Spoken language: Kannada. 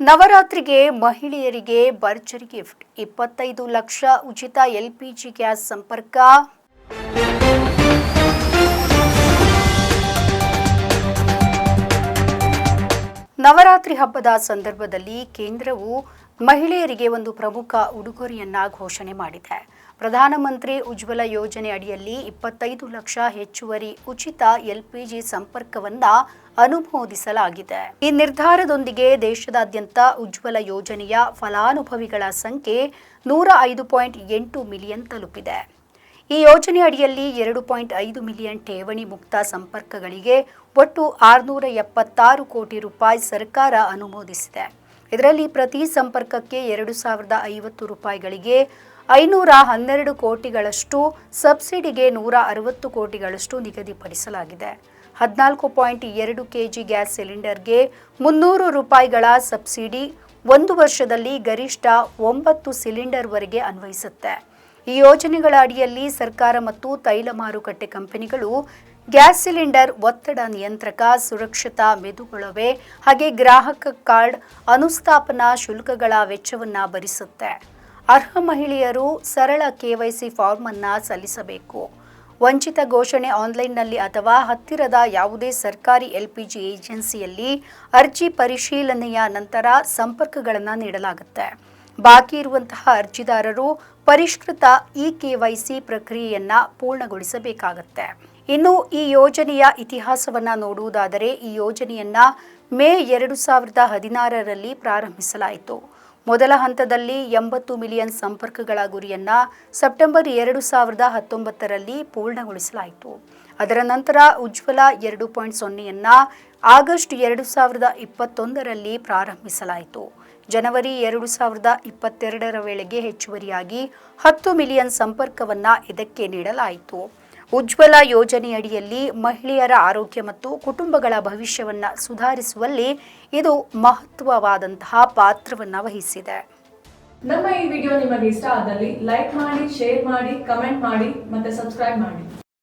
ನವರಾತ್ರಿಗೆ ಮಹಿಳೆಯರಿಗೆ ಭರ್ಜರಿ ಗಿಫ್ಟ್. ಇಪ್ಪತ್ತೈದು ಲಕ್ಷ ಉಚಿತ ಎಲ್ಪಿಜಿ ಗ್ಯಾಸ್ ಸಂಪರ್ಕ. ನವರಾತ್ರಿ ಹಬ್ಬದ ಸಂದರ್ಭದಲ್ಲಿ ಕೇಂದ್ರವು ಮಹಿಳೆಯರಿಗೆ ಒಂದು ಪ್ರಮುಖ ಉಡುಗೊರೆಯನ್ನ ಘೋಷಣೆ ಮಾಡಿದೆ. ಪ್ರಧಾನಮಂತ್ರಿ ಉಜ್ವಲ ಯೋಜನೆ ಅಡಿಯಲ್ಲಿ ಇಪ್ಪತ್ತೈದು ಲಕ್ಷ ಹೆಚ್ಚುವರಿ ಉಚಿತ ಎಲ್ಪಿಜಿ ಸಂಪರ್ಕವನ್ನ ಅನುಮೋದಿಸಲಾಗಿದೆ. ಈ ನಿರ್ಧಾರದೊಂದಿಗೆ ದೇಶದಾದ್ಯಂತ ಉಜ್ವಲ ಯೋಜನೆಯ ಫಲಾನುಭವಿಗಳ ಸಂಖ್ಯೆ ನೂರ ಐದು ಪಾಯಿಂಟ್ ಎಂಟು ಮಿಲಿಯನ್ ತಲುಪಿದೆ. ಈ ಯೋಜನೆ ಅಡಿಯಲ್ಲಿ ಎರಡು ಪಾಯಿಂಟ್ ಐದು ಮಿಲಿಯನ್ ಠೇವಣಿ ಮುಕ್ತ ಸಂಪರ್ಕಗಳಿಗೆ ಒಟ್ಟು ಆರುನೂರ ಎಪ್ಪತ್ತಾರು ಕೋಟಿ ರೂಪಾಯಿ ಸರ್ಕಾರ ಅನುಮೋದಿಸಿದೆ. ಇದರಲ್ಲಿ ಪ್ರತಿ ಸಂಪರ್ಕಕ್ಕೆ ಎರಡು ಸಾವಿರದ ಐವತ್ತು ರೂಪಾಯಿಗಳಿಗೆ ಐನೂರ ಹನ್ನೆರಡು ಕೋಟಿಗಳಷ್ಟು, ಸಬ್ಸಿಡಿಗೆ ನೂರ ಅರವತ್ತು ಕೋಟಿಗಳಷ್ಟು ನಿಗದಿಪಡಿಸಲಾಗಿದೆ. ಹದಿನಾಲ್ಕು ಪಾಯಿಂಟ್ ಎರಡು ಕೆಜಿ ಗ್ಯಾಸ್ ಸಿಲಿಂಡರ್ಗೆ ಮುನ್ನೂರು ರೂಪಾಯಿಗಳ ಸಬ್ಸಿಡಿ ಒಂದು ವರ್ಷದಲ್ಲಿ ಗರಿಷ್ಠ ಒಂಬತ್ತು ಸಿಲಿಂಡರ್ವರೆಗೆ ಅನ್ವಯಿಸುತ್ತೆ. ಈ ಯೋಜನೆಗಳ ಅಡಿಯಲ್ಲಿ ಸರ್ಕಾರ ಮತ್ತು ತೈಲ ಮಾರುಕಟ್ಟೆ ಕಂಪನಿಗಳು ಗ್ಯಾಸ್ ಸಿಲಿಂಡರ್ ಒತ್ತಡ ನಿಯಂತ್ರಕ, ಸುರಕ್ಷತಾ ಮೆದುಗೊಳವೆ ಹಾಗೆ ಗ್ರಾಹಕ ಕಾರ್ಡ್ ಅನುಸ್ಥಾಪನಾ ಶುಲ್ಕಗಳ ವೆಚ್ಚವನ್ನು ಭರಿಸುತ್ತೆ. ಅರ್ಹ ಮಹಿಳೆಯರು ಸರಳ ಕೆವೈಸಿ ಫಾರ್ಮ್ ಅನ್ನು ಸಲ್ಲಿಸಬೇಕು. ವಂಚಿತ ಘೋಷಣೆ ಆನ್ಲೈನ್ನಲ್ಲಿ ಅಥವಾ ಹತ್ತಿರದ ಯಾವುದೇ ಸರ್ಕಾರಿ ಎಲ್ಪಿಜಿ ಏಜೆನ್ಸಿಯಲ್ಲಿ ಅರ್ಜಿ ಪರಿಶೀಲನೆಯ ನಂತರ ಸಂಪರ್ಕಗಳನ್ನು ನೀಡಲಾಗುತ್ತೆ. ಬಾಕಿ ಇರುವಂತಹ ಅರ್ಜಿದಾರರು ಪರಿಷ್ಕೃತ ಇ ಕೆವೈಸಿ ಪ್ರಕ್ರಿಯೆಯನ್ನು ಪೂರ್ಣಗೊಳಿಸಬೇಕಾಗತ್ತೆ. ಇನ್ನು ಈ ಯೋಜನೆಯ ಇತಿಹಾಸವನ್ನ ನೋಡುವುದಾದರೆ ಈ ಯೋಜನೆಯನ್ನ ಮೇ ಎರಡು ಸಾವಿರದ ಹದಿನಾರರಲ್ಲಿ ಪ್ರಾರಂಭಿಸಲಾಯಿತು. ಮೊದಲ ಹಂತದಲ್ಲಿ ಎಂಬತ್ತು ಮಿಲಿಯನ್ ಸಂಪರ್ಕಗಳ ಗುರಿಯನ್ನ ಸೆಪ್ಟೆಂಬರ್ ಎರಡು ಸಾವಿರದ ಹತ್ತೊಂಬತ್ತರಲ್ಲಿ ಪೂರ್ಣಗೊಳಿಸಲಾಯಿತು. ಅದರ ನಂತರ ಉಜ್ವಲ ಎರಡು ಪಾಯಿಂಟ್ ಸೊನ್ನೆಯನ್ನು ಆಗಸ್ಟ್ ಎರಡು ಸಾವಿರದ ಇಪ್ಪತ್ತೊಂದರಲ್ಲಿ ಪ್ರಾರಂಭಿಸಲಾಯಿತು. ಜನವರಿ ಎರಡು ಸಾವಿರದ ಇಪ್ಪತ್ತೆರಡರ ವೇಳೆಗೆ ಹೆಚ್ಚುವರಿಯಾಗಿ ಹತ್ತು ಮಿಲಿಯನ್ ಸಂಪರ್ಕವನ್ನ ಇದಕ್ಕೆ ನೀಡಲಾಯಿತು. ಉಜ್ವಲ ಯೋಜನೆಯಡಿಯಲ್ಲಿ ಮಹಿಳೆಯರ ಆರೋಗ್ಯ ಮತ್ತು ಕುಟುಂಬಗಳ ಭವಿಷ್ಯವನ್ನು ಸುಧಾರಿಸುವಲ್ಲಿ ಇದು ಮಹತ್ವವಾದಂತಹ ಪಾತ್ರವನ್ನು ವಹಿಸಿದೆ. ನಮ್ಮ ಈ ವಿಡಿಯೋ ನಿಮಗೆ ಇಷ್ಟ ಆದಲ್ಲಿ ಲೈಕ್ ಮಾಡಿ, ಶೇರ್ ಮಾಡಿ, ಕಮೆಂಟ್ ಮಾಡಿ ಮತ್ತೆ ಸಬ್ಸ್ಕ್ರೈಬ್ ಮಾಡಿ.